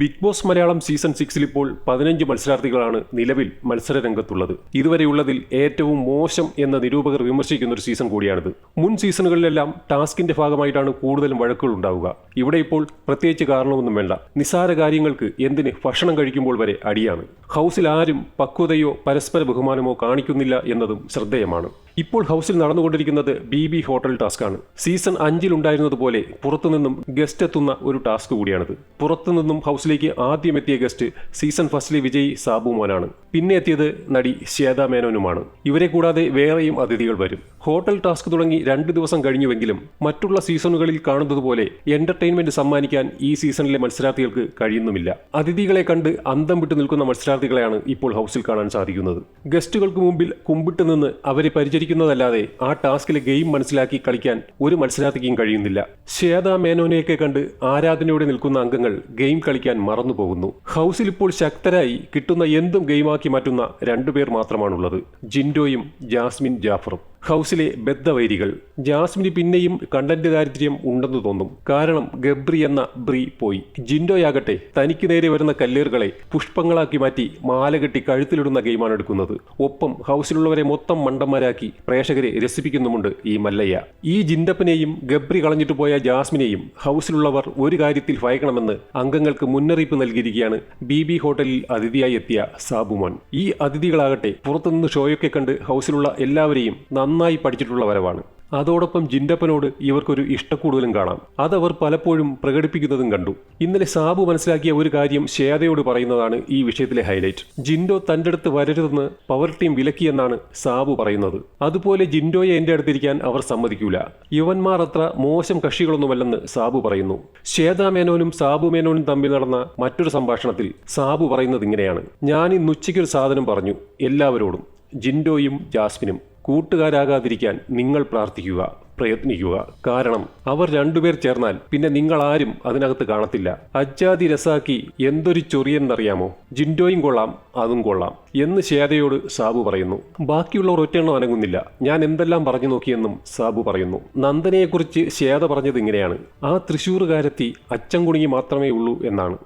Big boss Malayalam season സിക്സിൽ ഇപ്പോൾ പതിനഞ്ച് മത്സരാർത്ഥികളാണ് നിലവിൽ മത്സരരംഗത്തുള്ളത്. ഇതുവരെയുള്ളതിൽ ഏറ്റവും മോശം എന്ന നിരൂപകർ വിമർശിക്കുന്ന ഒരു സീസൺ കൂടിയാണിത്. മുൻ സീസണുകളിലെല്ലാം ടാസ്കിന്റെ ഭാഗമായിട്ടാണ് കൂടുതലും വഴക്കുകൾ ഉണ്ടാവുക. ഇവിടെ ഇപ്പോൾ പ്രത്യേകിച്ച് കാരണമൊന്നും വേണ്ട. നിസാര കാര്യങ്ങൾക്ക് എന്തിന് ഭക്ഷണം കഴിക്കുമ്പോൾ വരെ അടിയാണ്. ഹൗസിൽ ആരും പക്വതയോ പരസ്പര ബഹുമാനമോ കാണിക്കുന്നില്ല എന്നതും ശ്രദ്ധേയമാണ്. ഇപ്പോൾ ഹൗസിൽ നടന്നുകൊണ്ടിരിക്കുന്നത് ബി ബി ഹോട്ടൽ ടാസ്കാണ്. സീസൺ അഞ്ചിലുണ്ടായിരുന്നതുപോലെ പുറത്തുനിന്നും ഗസ്റ്റ് എത്തുന്ന ഒരു ടാസ്ക് കൂടിയാണിത്. പുറത്തുനിന്നും ഹൗസിലേക്ക് ആദ്യം എത്തിയ ഗസ്റ്റ് സീസൺ ഫസ്റ്റിലെ വിജയ് സാബു മോനാണ്. പിന്നെ എത്തിയത് നടി ശ്വേത മേനോനുമാണ്. ഇവരെ കൂടാതെ വേറെയും അതിഥികൾ വരും. ഹോട്ടൽ ടാസ്ക് തുടങ്ങി രണ്ട് ദിവസം കഴിഞ്ഞുവെങ്കിലും മറ്റുള്ള സീസണുകളിൽ കാണുന്നതുപോലെ എന്റർടൈൻമെന്റ് സമ്മാനിക്കാൻ ഈ സീസണിലെ മത്സരാർത്ഥികൾക്ക് കഴിയുന്നുമില്ല. അതിഥികളെ കണ്ട് അന്തം വിട്ടു നിൽക്കുന്ന മത്സരാർത്ഥികളെയാണ് ഇപ്പോൾ ഹൗസിൽ കാണാൻ സാധിക്കുന്നത്. ഗസ്റ്റുകൾക്ക് മുമ്പിൽ കുമ്പിട്ട് നിന്ന് അവരെ പരിചരിക്കുന്നതല്ലാതെ ആ ടാസ്കിലെ ഗെയിം മനസ്സിലാക്കി കളിക്കാൻ ഒരു മത്സരാർത്ഥിക്കും കഴിയുന്നില്ല. ശ്വേത മേനോനെയൊക്കെ കണ്ട് ആരാധനയോടെ നിൽക്കുന്ന അംഗങ്ങൾ ഗെയിം കളിക്കാൻ മറന്നുപോകുന്നു. ഹൗസിൽ ഇപ്പോൾ ശക്തരായി കിട്ടുന്ന എന്തും ഗെയിമാക്കി മാറ്റുന്ന രണ്ടുപേർ മാത്രമാണുള്ളത്. ജിൻഡോയും ജാസ്മിൻ ജാഫറും. ഹൗസിലെ ബദ്ധവൈരികൾ. ജാസ്മിന് പിന്നെയും കണ്ടന്റ് ദാരിദ്ര്യം ഉണ്ടെന്ന് തോന്നും. കാരണം ഗബ്രി എന്ന ബ്രി പോയി. ജിൻഡോയാകട്ടെ തനിക്ക് നേരെ വരുന്ന കല്ലേറുകളെ പുഷ്പങ്ങളാക്കി മാറ്റി മാല കെട്ടി കഴുത്തിലിടുന്ന ഗെയിമാണ് എടുക്കുന്നത്. ഒപ്പം ഹൗസിലുള്ളവരെ മൊത്തം മണ്ടന്മാരാക്കി പ്രേക്ഷകരെ രസിപ്പിക്കുന്നുമുണ്ട് ഈ മല്ലയ്യ. ഈ ജിൻഡപ്പനെയും ഗബ്രി കളഞ്ഞിട്ട് പോയ ജാസ്മിനെയും ഹൗസിലുള്ളവർ ഒരു കാര്യത്തിൽ ഭയക്കണമെന്ന് അംഗങ്ങൾക്ക് മുന്നറിയിപ്പ് നൽകിയിരിക്കുകയാണ് ബി ബി ഹോട്ടലിൽ അതിഥിയായി എത്തിയ സാബുമോൻ. ഈ അതിഥികളാകട്ടെ പുറത്തുനിന്ന് ഷോയൊക്കെ കണ്ട് ഹൗസിലുള്ള എല്ലാവരെയും നന്നായി പഠിച്ചിട്ടുള്ള വരവാണ്. അതോടൊപ്പം ജിൻഡപ്പനോട് ഇവർക്കൊരു ഇഷ്ടക്കൂടുതലും കാണാം. അതവർ പലപ്പോഴും പ്രകടിപ്പിക്കുന്നതും കണ്ടു. ഇന്നലെ സാബു മനസ്സിലാക്കിയ ഒരു കാര്യം ശേതയോട് പറയുന്നതാണ് ഈ വിഷയത്തിലെ ഹൈലൈറ്റ്. ജിൻഡോ തന്റെ അടുത്ത് വരരുതെന്ന് പവർ ടീം വിലക്കിയെന്നാണ് സാബു പറയുന്നത്. അതുപോലെ ജിൻഡോയെ എന്റെ അടുത്തിരിക്കാൻ അവർ സമ്മതിക്കൂല. യുവന്മാർ അത്ര മോശം കക്ഷികളൊന്നുമല്ലെന്ന് സാബു പറയുന്നു. ശ്വേത മേനോനും സാബു മേനോനും തമ്മിൽ നടന്ന മറ്റൊരു സംഭാഷണത്തിൽ സാബു പറയുന്നത് ഇങ്ങനെയാണ്. ഞാൻ ഇന്ന് ഉച്ചയ്ക്കൊരു സാധനം പറഞ്ഞു എല്ലാവരോടും. ജിൻഡോയും ജാസ്മിനും. കൂട്ടുകാരാകാതിരിക്കാൻ നിങ്ങൾ പ്രാർത്ഥിക്കുക പ്രയത്നിക്കുക. കാരണം അവർ രണ്ടുപേർ ചേർന്നാൽ പിന്നെ നിങ്ങൾ ആരും അതിനകത്ത് കാണത്തില്ല. അജ്ജാദി രസാക്കി എന്തൊരു ചൊറിയെന്നറിയാമോ ജിൻഡോയും കൊള്ളാം അതും കൊള്ളാം എന്ന് ശേതയോട് സാബു പറയുന്നു. ബാക്കിയുള്ളവർ ഒറ്റയെണ്ണം അനങ്ങുന്നില്ല. ഞാൻ എന്തെല്ലാം പറഞ്ഞു നോക്കിയെന്നും സാബു പറയുന്നു. നന്ദനയെക്കുറിച്ച് ശേത പറഞ്ഞത് ഇങ്ങനെയാണ്. ആ തൃശ്ശൂറുകാരെത്തി അച്ചം കുണുങ്ങി മാത്രമേ ഉള്ളൂ എന്നാണ്.